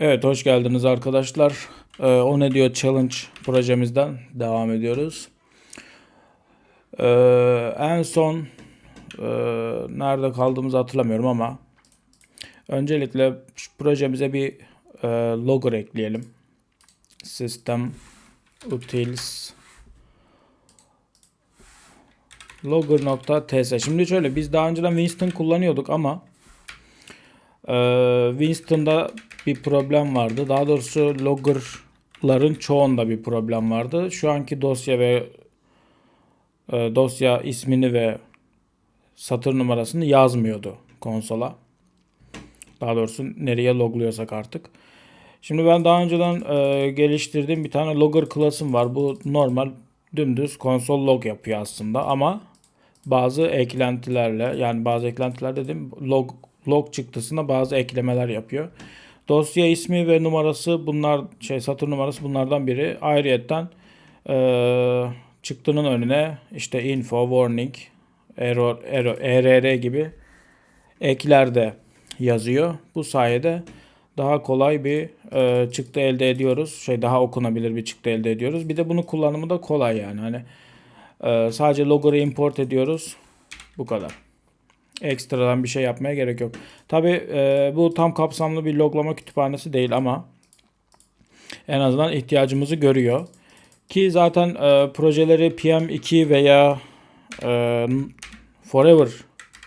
Evet, hoş geldiniz arkadaşlar. Ee, o ne diyor challenge projemizden devam ediyoruz. Ee, en son e, nerede kaldığımızı hatırlamıyorum ama öncelikle projemize bir e, logger ekleyelim. System utils logger.ts Şimdi şöyle biz daha önceden Winston kullanıyorduk ama e, Winston'da bir problem vardı. Daha doğrusu logger'ların çoğunda bir problem vardı. Şu anki dosya ve e, dosya ismini ve satır numarasını yazmıyordu konsola. Daha doğrusu nereye logluyorsak artık. Şimdi ben daha önceden e, geliştirdiğim bir tane logger klasım var. Bu normal dümdüz konsol log yapıyor aslında ama bazı eklentilerle yani bazı eklentiler dedim log log çıktısına bazı eklemeler yapıyor. Dosya ismi ve numarası bunlar şey satır numarası bunlardan biri. Ayrıyetten e, çıktının önüne işte info, warning, error, error, err gibi ekler de yazıyor. Bu sayede daha kolay bir e, çıktı elde ediyoruz. Şey daha okunabilir bir çıktı elde ediyoruz. Bir de bunun kullanımı da kolay yani. Hani e, sadece logger'ı import ediyoruz. Bu kadar ekstradan bir şey yapmaya gerek yok. Tabi e, bu tam kapsamlı bir loglama kütüphanesi değil ama en azından ihtiyacımızı görüyor. Ki zaten e, projeleri PM2 veya e, Forever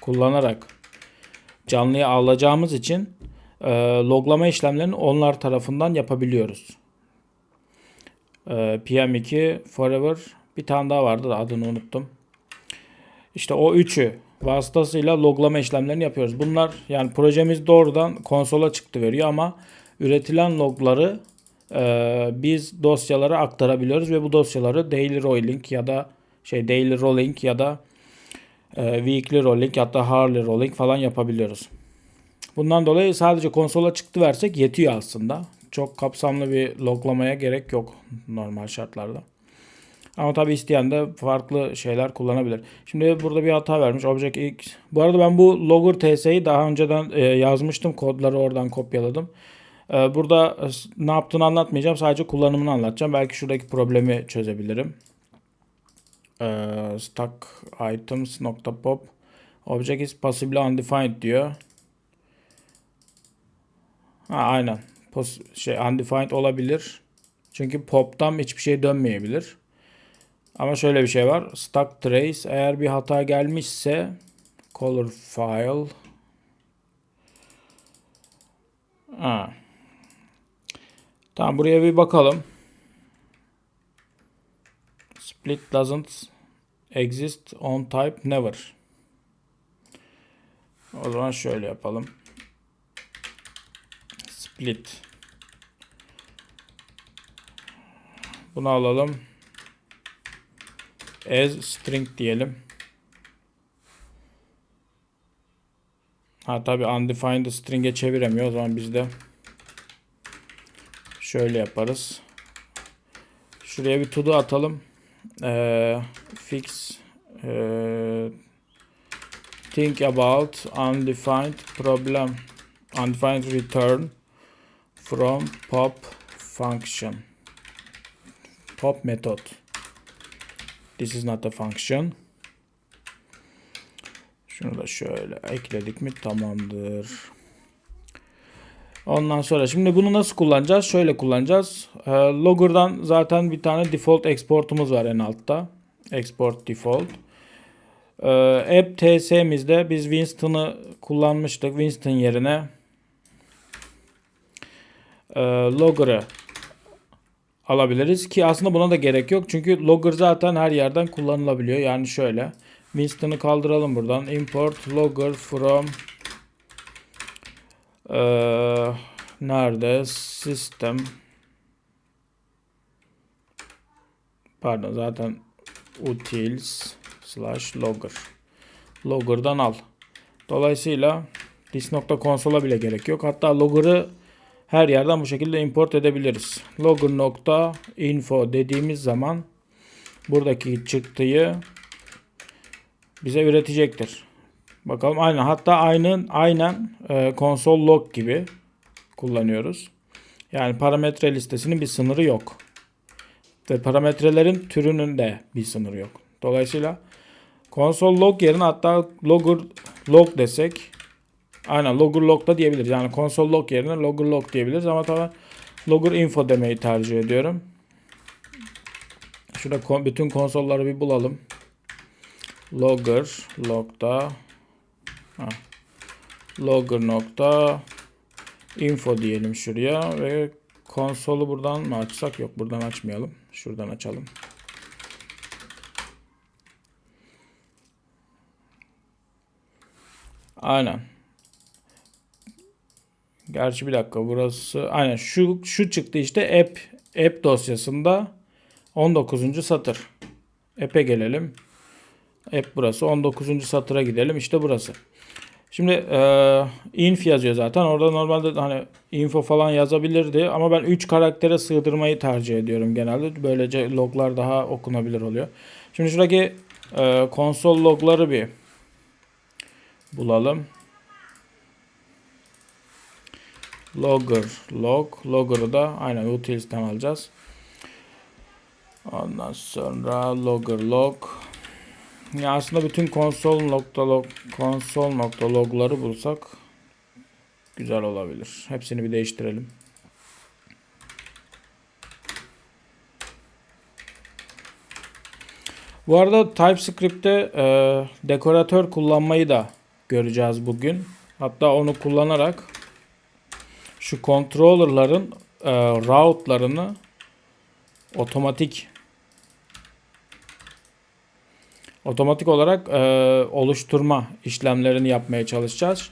kullanarak canlıya alacağımız için e, loglama işlemlerini onlar tarafından yapabiliyoruz. E, PM2, Forever bir tane daha vardı da adını unuttum. İşte o üçü vasıtasıyla loglama işlemlerini yapıyoruz. Bunlar yani projemiz doğrudan konsola çıktı veriyor ama üretilen logları e, biz dosyalara aktarabiliyoruz ve bu dosyaları daily rolling ya da şey daily rolling ya da e, weekly rolling da hourly rolling falan yapabiliyoruz. Bundan dolayı sadece konsola çıktı versek yetiyor aslında. Çok kapsamlı bir loglamaya gerek yok normal şartlarda. Ama tabi isteyen de farklı şeyler kullanabilir. Şimdi burada bir hata vermiş. Object X. Bu arada ben bu logger ts'yi daha önceden e, yazmıştım. Kodları oradan kopyaladım. E, burada ne yaptığını anlatmayacağım. Sadece kullanımını anlatacağım. Belki şuradaki problemi çözebilirim. E, stack items nokta pop object is possibly undefined diyor. Ha, aynen. Pos şey undefined olabilir. Çünkü pop'tan hiçbir şey dönmeyebilir. Ama şöyle bir şey var. Stack trace eğer bir hata gelmişse color file ha. Tamam buraya bir bakalım. Split doesn't exist on type never. O zaman şöyle yapalım. Split. Bunu alalım as string diyelim. Ha tabi undefined string'e çeviremiyor. O zaman biz de şöyle yaparız. Şuraya bir to do atalım. Ee, fix ee, think about undefined problem undefined return from pop function pop method This is not a function. Şunu da şöyle ekledik mi tamamdır. Ondan sonra şimdi bunu nasıl kullanacağız? Şöyle kullanacağız. E, Logger'dan zaten bir tane default exportumuz var en altta. Export default. E, app ts'mizde biz Winston'ı kullanmıştık. Winston yerine e, Logger'ı alabiliriz ki aslında buna da gerek yok. Çünkü logger zaten her yerden kullanılabiliyor. Yani şöyle Winston'ı kaldıralım buradan. Import logger from ee, nerede? System pardon zaten utils slash logger logger'dan al. Dolayısıyla this.console'a bile gerek yok. Hatta logger'ı her yerden bu şekilde import edebiliriz. Logger.info dediğimiz zaman buradaki çıktıyı bize üretecektir. Bakalım aynen hatta aynen aynen e, console log gibi kullanıyoruz. Yani parametre listesinin bir sınırı yok. Ve parametrelerin türünün de bir sınırı yok. Dolayısıyla konsol log yerine hatta logger log desek aynen logger log da diyebiliriz. Yani konsol log yerine logger log diyebiliriz ama tabii logger info demeyi tercih ediyorum. Şurada bütün konsolları bir bulalım. Logger logda ha, logger nokta info diyelim şuraya ve konsolu buradan mı açsak yok buradan açmayalım. Şuradan açalım. Aynen. Gerçi bir dakika burası aynen şu şu çıktı işte app app dosyasında 19. satır. App'e gelelim. App burası 19. satıra gidelim. İşte burası. Şimdi e, inf yazıyor zaten. Orada normalde hani info falan yazabilirdi ama ben 3 karaktere sığdırmayı tercih ediyorum genelde. Böylece loglar daha okunabilir oluyor. Şimdi şuradaki e, konsol logları bir bulalım. Logger log. Logger'ı da aynen utils'ten alacağız. Ondan sonra logger log. Ya aslında bütün konsol nokta log konsol nokta logları bulsak güzel olabilir. Hepsini bir değiştirelim. Bu arada TypeScript'te e, dekoratör kullanmayı da göreceğiz bugün. Hatta onu kullanarak şu controller'ların e, route'larını otomatik otomatik olarak e, oluşturma işlemlerini yapmaya çalışacağız.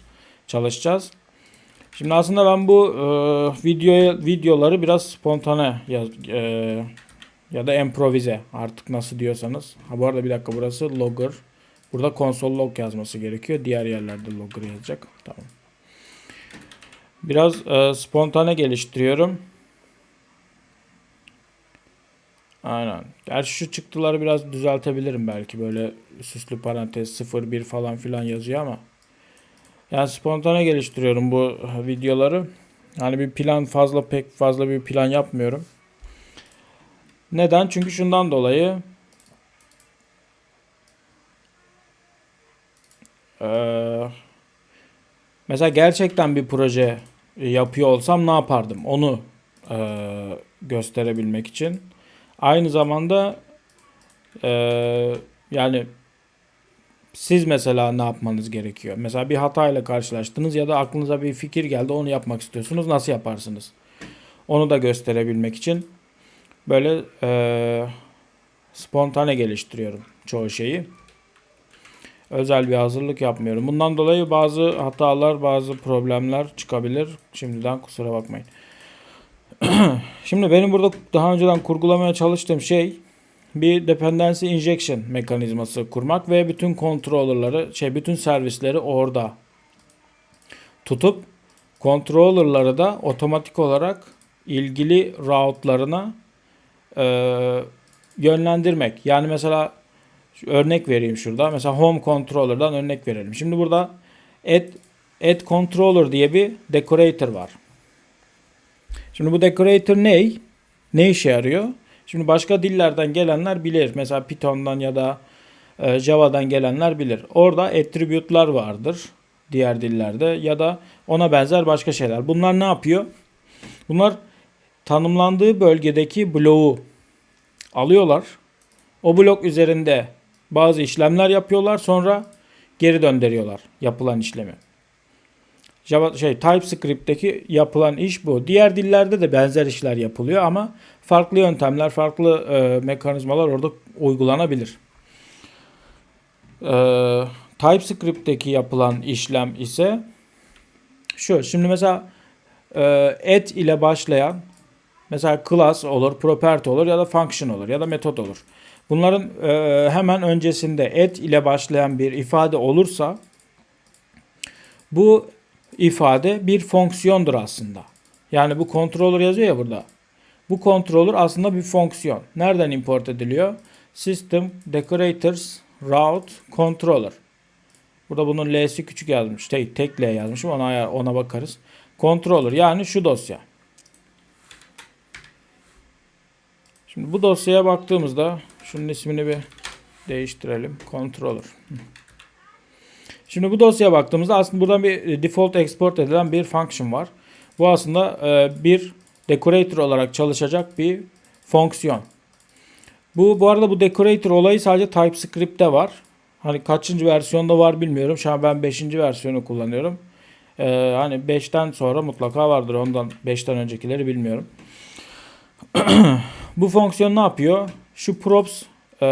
Çalışacağız. Şimdi aslında ben bu e, videoya videoları biraz spontane yaz, e, ya da improvize artık nasıl diyorsanız. Ha bu arada bir dakika burası logger. Burada konsol log yazması gerekiyor. Diğer yerlerde logger yazacak. Tamam. Biraz e, spontane geliştiriyorum. Aynen. Gerçi şu çıktıları biraz düzeltebilirim belki. Böyle süslü parantez 0 1 falan filan yazıyor ama. Yani spontane geliştiriyorum bu videoları. Yani bir plan fazla pek fazla bir plan yapmıyorum. Neden? Çünkü şundan dolayı Ee, mesela gerçekten bir proje yapıyor olsam ne yapardım? Onu e, gösterebilmek için. Aynı zamanda e, yani siz mesela ne yapmanız gerekiyor? Mesela bir hatayla karşılaştınız ya da aklınıza bir fikir geldi onu yapmak istiyorsunuz. Nasıl yaparsınız? Onu da gösterebilmek için böyle e, spontane geliştiriyorum çoğu şeyi. Özel bir hazırlık yapmıyorum. Bundan dolayı bazı hatalar, bazı problemler çıkabilir. Şimdiden kusura bakmayın. Şimdi benim burada daha önceden kurgulamaya çalıştığım şey bir dependency injection mekanizması kurmak ve bütün controller'ları, şey bütün servisleri orada tutup controller'ları da otomatik olarak ilgili route'larına e, yönlendirmek. Yani mesela örnek vereyim şurada. Mesela home controller'dan örnek verelim. Şimdi burada add, add controller diye bir decorator var. Şimdi bu decorator ne? Ne işe yarıyor? Şimdi başka dillerden gelenler bilir. Mesela Python'dan ya da e, Java'dan gelenler bilir. Orada attribute'lar vardır diğer dillerde ya da ona benzer başka şeyler. Bunlar ne yapıyor? Bunlar tanımlandığı bölgedeki bloğu alıyorlar. O blok üzerinde bazı işlemler yapıyorlar sonra geri döndürüyorlar yapılan işlemi. Java şey TypeScript'teki yapılan iş bu. Diğer dillerde de benzer işler yapılıyor ama farklı yöntemler, farklı e, mekanizmalar orada uygulanabilir. E, TypeScript'teki yapılan işlem ise şu. Şimdi mesela et ile başlayan mesela class olur, property olur ya da function olur ya da metot olur. Bunların e, hemen öncesinde et ile başlayan bir ifade olursa bu ifade bir fonksiyondur aslında. Yani bu controller yazıyor ya burada. Bu controller aslında bir fonksiyon. Nereden import ediliyor? System decorators route controller. Burada bunun L'si küçük yazmış. Tek, tek L yazmışım. Ona, ona bakarız. Controller yani şu dosya. Şimdi bu dosyaya baktığımızda şunun ismini bir değiştirelim. Controller. Şimdi bu dosyaya baktığımızda aslında buradan bir e, default export edilen bir function var. Bu aslında e, bir decorator olarak çalışacak bir fonksiyon. Bu bu arada bu decorator olayı sadece TypeScript'te var. Hani kaçıncı versiyonda var bilmiyorum. Şu an ben 5. versiyonu kullanıyorum. Ee, hani 5'ten sonra mutlaka vardır. Ondan 5'ten öncekileri bilmiyorum. bu fonksiyon ne yapıyor? Şu props e,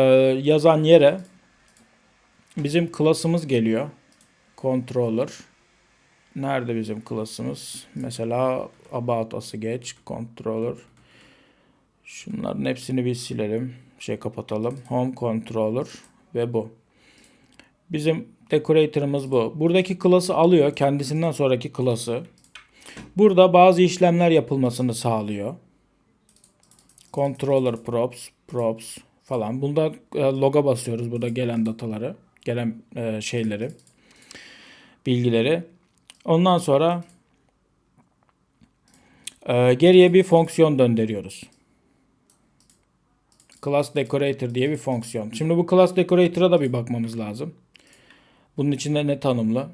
yazan yere bizim klasımız geliyor. Controller. Nerede bizim klasımız? Mesela about as'ı geç. Controller. Şunların hepsini bir silelim. Şey kapatalım. Home controller ve bu. Bizim decorator'ımız bu. Buradaki klası alıyor. Kendisinden sonraki klası. Burada bazı işlemler yapılmasını sağlıyor. Controller props, props falan. Bunda e, loga basıyoruz. Burada gelen dataları, gelen e, şeyleri, bilgileri. Ondan sonra e, geriye bir fonksiyon döndürüyoruz. Class Decorator diye bir fonksiyon. Şimdi bu Class Decorator'a da bir bakmamız lazım. Bunun içinde ne tanımlı?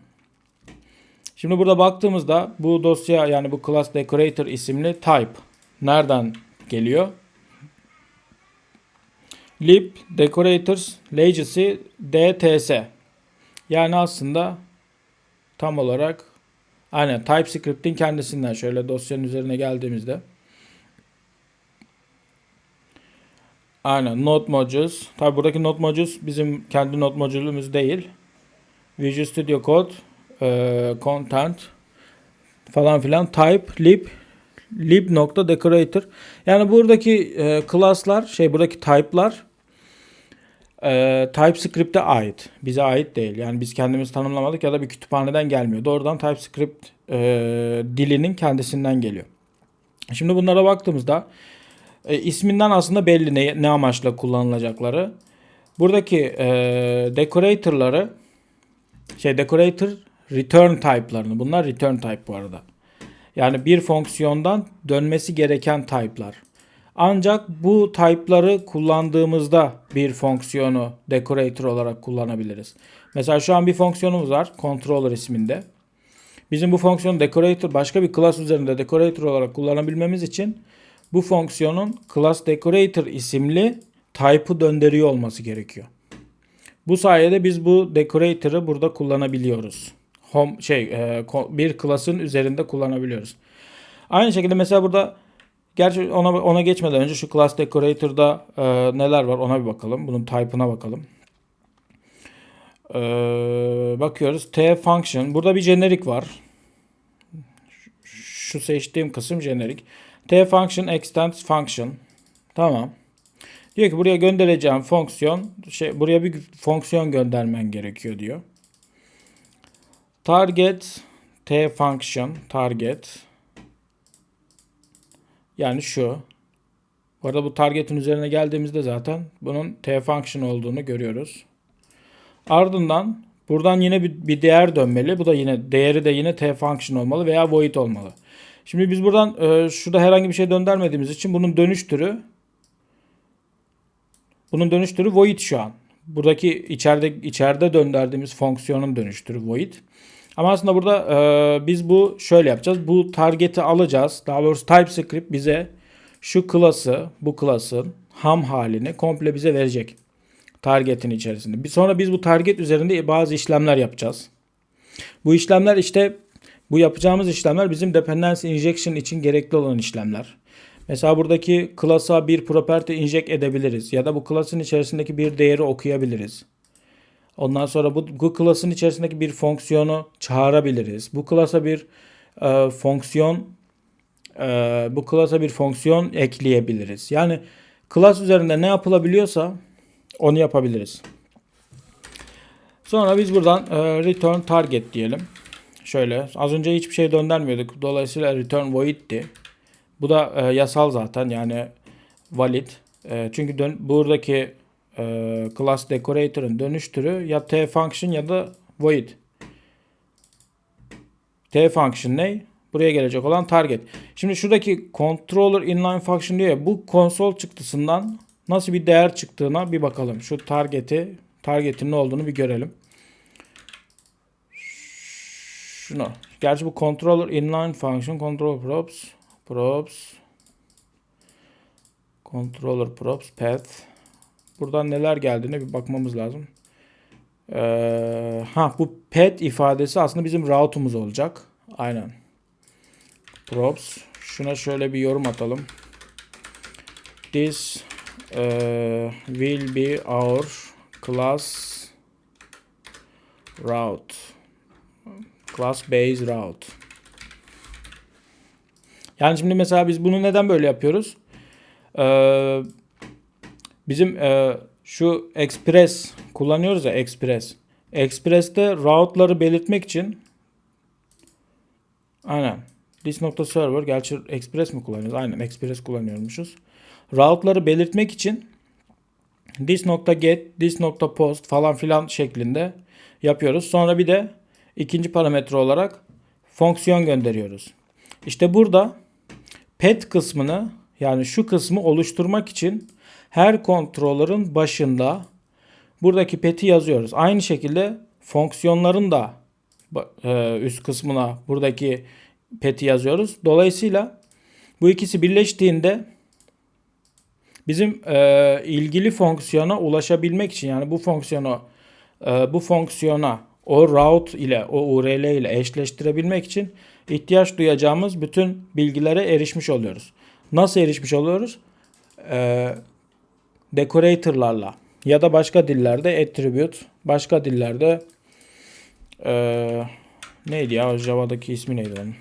Şimdi burada baktığımızda bu dosya yani bu Class Decorator isimli type nereden geliyor? Lib decorators legacy dts yani aslında tam olarak aynen TypeScript'in kendisinden şöyle dosyanın üzerine geldiğimizde Aynen Node Modules. Tabi buradaki Node Modules bizim kendi Node modülümüz değil. Visual Studio Code, e, Content falan filan type lib lib nokta decorator. Yani buradaki e, class'lar şey buradaki type'lar e, TypeScript'e ait. Bize ait değil. Yani biz kendimiz tanımlamadık ya da bir kütüphaneden gelmiyor. Doğrudan TypeScript e, dilinin kendisinden geliyor. Şimdi bunlara baktığımızda e, isminden aslında belli ne, ne amaçla kullanılacakları. Buradaki e, decorator'ları şey decorator return type'larını bunlar return type bu arada. Yani bir fonksiyondan dönmesi gereken type'lar. Ancak bu type'ları kullandığımızda bir fonksiyonu decorator olarak kullanabiliriz. Mesela şu an bir fonksiyonumuz var controller isminde. Bizim bu fonksiyonu decorator başka bir class üzerinde decorator olarak kullanabilmemiz için bu fonksiyonun class decorator isimli type'ı döndürüyor olması gerekiyor. Bu sayede biz bu decorator'ı burada kullanabiliyoruz. Home şey e, bir class'ın üzerinde kullanabiliyoruz. Aynı şekilde mesela burada gerçi ona ona geçmeden önce şu class decorator'da e, neler var ona bir bakalım. Bunun type'ına bakalım. E, bakıyoruz t function. Burada bir jenerik var. Şu seçtiğim kısım jenerik. T function extends function. Tamam. Diyor ki buraya göndereceğim fonksiyon şey buraya bir fonksiyon göndermen gerekiyor diyor. Target T function target yani şu. Bu arada bu target'in üzerine geldiğimizde zaten bunun T function olduğunu görüyoruz. Ardından buradan yine bir, bir değer dönmeli. Bu da yine değeri de yine T function olmalı veya void olmalı. Şimdi biz buradan e, şurada herhangi bir şey döndürmediğimiz için bunun dönüş türü bunun dönüş türü void şu an. Buradaki içeride içeride döndürdüğümüz fonksiyonun dönüş türü void. Ama aslında burada e, biz bu şöyle yapacağız. Bu target'i alacağız. Daha doğrusu TypeScript bize şu klası, bu klasın ham halini komple bize verecek. Target'in içerisinde. Sonra biz bu target üzerinde bazı işlemler yapacağız. Bu işlemler işte bu yapacağımız işlemler bizim dependency injection için gerekli olan işlemler. Mesela buradaki klasa bir property inject edebiliriz ya da bu klasın içerisindeki bir değeri okuyabiliriz. Ondan sonra bu, bu klasın içerisindeki bir fonksiyonu çağırabiliriz. Bu klasa bir e, fonksiyon e, bu klasa bir fonksiyon ekleyebiliriz. Yani klas üzerinde ne yapılabiliyorsa onu yapabiliriz. Sonra biz buradan e, return target diyelim. Şöyle az önce hiçbir şey döndürmüyorduk. Dolayısıyla return void'ti. Bu da e, yasal zaten yani valid. E, çünkü dön, buradaki e, class decorator'ın dönüş türü ya t function ya da void. T function ne? Buraya gelecek olan target. Şimdi şuradaki controller inline function diyor ya bu konsol çıktısından nasıl bir değer çıktığına bir bakalım. Şu target'i target'in ne olduğunu bir görelim. Şunu. Gerçi bu controller inline function control props props controller props path buradan neler geldiğine bir bakmamız lazım. Ee, ha bu path ifadesi aslında bizim route'umuz olacak. Aynen. Props. Şuna şöyle bir yorum atalım. This uh, will be our class route. Class base route. Yani şimdi mesela biz bunu neden böyle yapıyoruz? Ee, bizim e, şu Express kullanıyoruz ya Express. Express'te route'ları belirtmek için aynen this nokta server gerçi Express mi kullanıyoruz? Aynen Express kullanıyormuşuz. Route'ları belirtmek için this get, this nokta post falan filan şeklinde yapıyoruz. Sonra bir de ikinci parametre olarak fonksiyon gönderiyoruz. İşte burada pet kısmını yani şu kısmı oluşturmak için her kontrolörün başında buradaki pet'i yazıyoruz. Aynı şekilde fonksiyonların da e, üst kısmına buradaki pet'i yazıyoruz. Dolayısıyla bu ikisi birleştiğinde bizim e, ilgili fonksiyona ulaşabilmek için yani bu fonksiyonu e, bu fonksiyona o route ile o URL ile eşleştirebilmek için ihtiyaç duyacağımız bütün bilgilere erişmiş oluyoruz. Nasıl erişmiş oluyoruz? Ee, decorator'larla ya da başka dillerde attribute, başka dillerde ee, neydi ya Java'daki ismi neydi onun?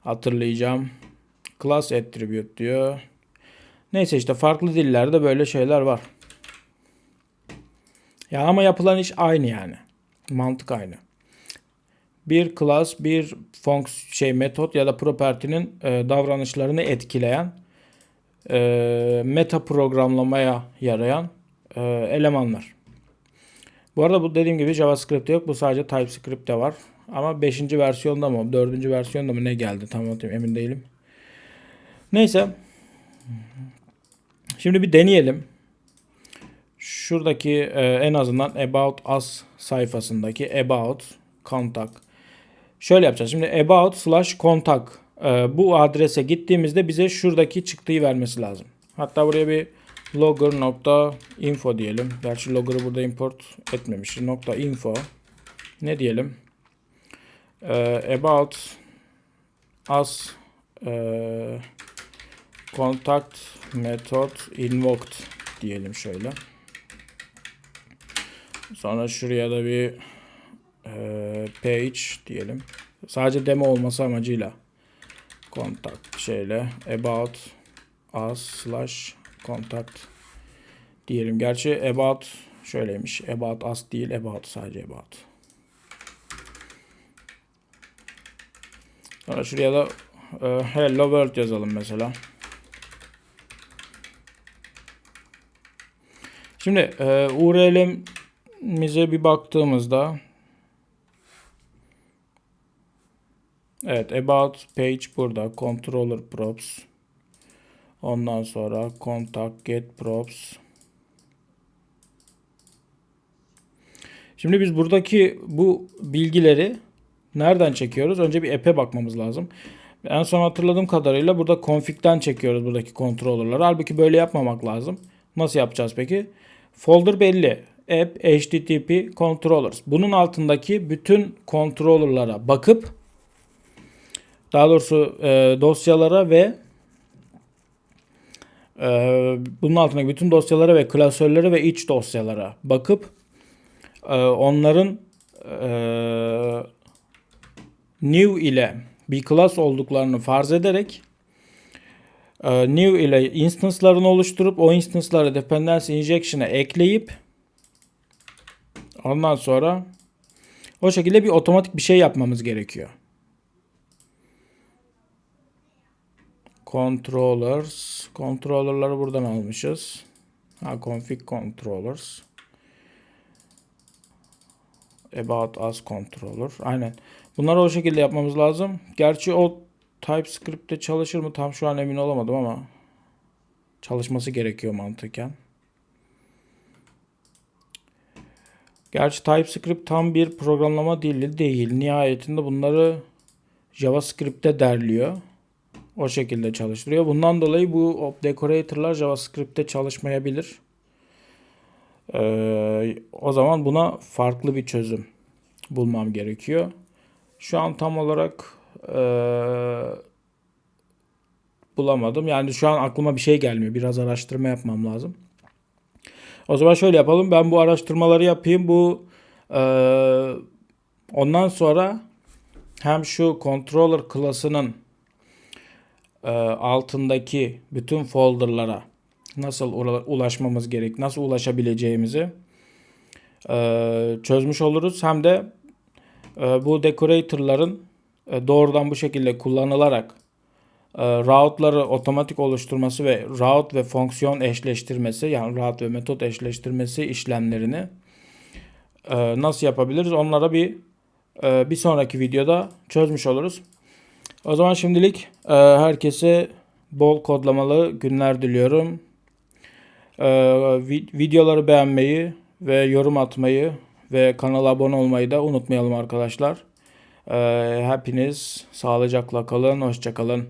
Hatırlayacağım. Class attribute diyor. Neyse işte farklı dillerde böyle şeyler var. Ya ama yapılan iş aynı yani. Mantık aynı. Bir class, bir fonks şey metot ya da property'nin e, davranışlarını etkileyen e, meta programlamaya yarayan e, elemanlar. Bu arada bu dediğim gibi JavaScript'te yok. Bu sadece TypeScript'te var. Ama 5. versiyonda mı, 4. versiyonda mı ne geldi tam emin değilim. Neyse. Şimdi bir deneyelim şuradaki e, en azından About Us sayfasındaki About Contact. Şöyle yapacağız. Şimdi About slash Contact e, bu adrese gittiğimizde bize şuradaki çıktıyı vermesi lazım. Hatta buraya bir logger nokta info diyelim. Gerçi logger'ı burada import etmemişiz. Nokta info. Ne diyelim? E, about us e, contact method invoked diyelim şöyle. Sonra şuraya da bir e, page diyelim. Sadece demo olması amacıyla contact şeyle about us slash contact diyelim. Gerçi about şöyleymiş. About us değil about sadece about. Sonra şuraya da e, hello world yazalım mesela. Şimdi e, URL'im mize bir baktığımızda Evet about page burada controller props ondan sonra contact get props Şimdi biz buradaki bu bilgileri nereden çekiyoruz? Önce bir app'e bakmamız lazım. En son hatırladığım kadarıyla burada config'den çekiyoruz buradaki controller'ları. Halbuki böyle yapmamak lazım. Nasıl yapacağız peki? Folder belli app http controllers. Bunun altındaki bütün controller'lara bakıp daha doğrusu e, dosyalara ve e, bunun altındaki bütün dosyalara ve klasörlere ve iç dosyalara bakıp e, onların e, new ile bir class olduklarını farz ederek e, new ile instance'larını oluşturup o instance'ları dependency injection'a ekleyip Ondan sonra o şekilde bir otomatik bir şey yapmamız gerekiyor. Controllers. Controller'ları buradan almışız. Ha, config controllers. About us controller. Aynen. Bunları o şekilde yapmamız lazım. Gerçi o TypeScript'te çalışır mı tam şu an emin olamadım ama çalışması gerekiyor mantıken. Gerçi TypeScript tam bir programlama dili değil. Nihayetinde bunları JavaScript'te derliyor. O şekilde çalıştırıyor. Bundan dolayı bu decorator'lar JavaScript'te çalışmayabilir. Ee, o zaman buna farklı bir çözüm bulmam gerekiyor. Şu an tam olarak ee, bulamadım. Yani şu an aklıma bir şey gelmiyor. Biraz araştırma yapmam lazım. O zaman şöyle yapalım. Ben bu araştırmaları yapayım. Bu ee, ondan sonra hem şu controller klasının e, altındaki bütün folderlara nasıl ula- ulaşmamız gerek, nasıl ulaşabileceğimizi e, çözmüş oluruz. Hem de e, bu decorator'ların e, doğrudan bu şekilde kullanılarak e, route'ları otomatik oluşturması ve route ve fonksiyon eşleştirmesi yani route ve metot eşleştirmesi işlemlerini e, nasıl yapabiliriz? Onlara bir e, bir sonraki videoda çözmüş oluruz. O zaman şimdilik e, herkese bol kodlamalı günler diliyorum. E, vi- videoları beğenmeyi ve yorum atmayı ve kanala abone olmayı da unutmayalım arkadaşlar. E, hepiniz sağlıcakla kalın, hoşça kalın.